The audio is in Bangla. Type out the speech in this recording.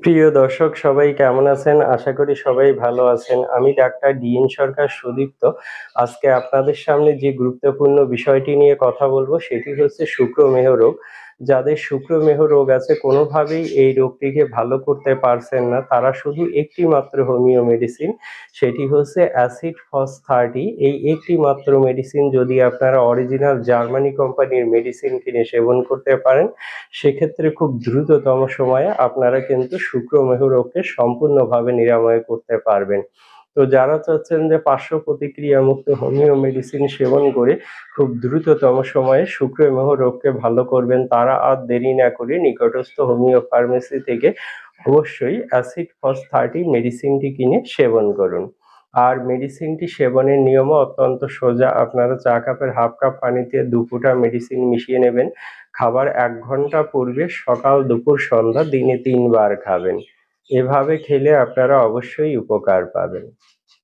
প্রিয় দর্শক, সবাই কেমন আছেন? আশা করি সবাই ভালো আছেন। আমি ডাক্তার ডিএন সরকার সুদীপ্ত। আজকে আপনাদের সামনে যে গুরুত্বপূর্ণ বিষয়টি নিয়ে কথা বলব, সেটি হচ্ছে শুক্র মেহ রোগ। যাদের শুক্রমেহ রোগ আছে, কোনোভাবেই এই রোগটিকে ভালো করতে পারছেন না। তারা শুধু একটি মাত্র হোমিও মেডিসিন, সেটি হচ্ছে অ্যাসিড ফস থার্টি এই একটি মাত্র মেডিসিন যদি আপনারা অরিজিনাল জার্মানি কোম্পানির মেডিসিন কিনে সেবন করতে পারেন, সেক্ষেত্রে খুব দ্রুততম সময়ে আপনারা কিন্তু শুক্রমেহ রোগকে সম্পূর্ণভাবে নিরাময় করতে পারবেন। তো যারা চাচ্ছেন যে পার্শ্ব প্রতিক্রিয়া মুক্ত হোমিও মেডিসিন সেবন করে খুব দ্রুততম সময়ে শুক্রমেহ রোগকে ভালো করবেন, তারা আর দেরি না করে নিকটস্থ হোমিও ফার্মেসি থেকে অবশ্যই অ্যাসিড ফস থার্টি মেডিসিনটি কিনে সেবন করুন। আর মেডিসিনটি সেবনের নিয়মও অত্যন্ত সোজা। আপনারা চা কাপের হাফ কাপ পানিতে দু ফোঁটা মেডিসিন মিশিয়ে নেবেন। খাবার এক ঘণ্টা পূর্বে সকাল দুপুর সন্ধ্যা দিনে তিনবার খাবেন। এভাবে খেলে আপনারা অবশ্যই উপকার পাবেন।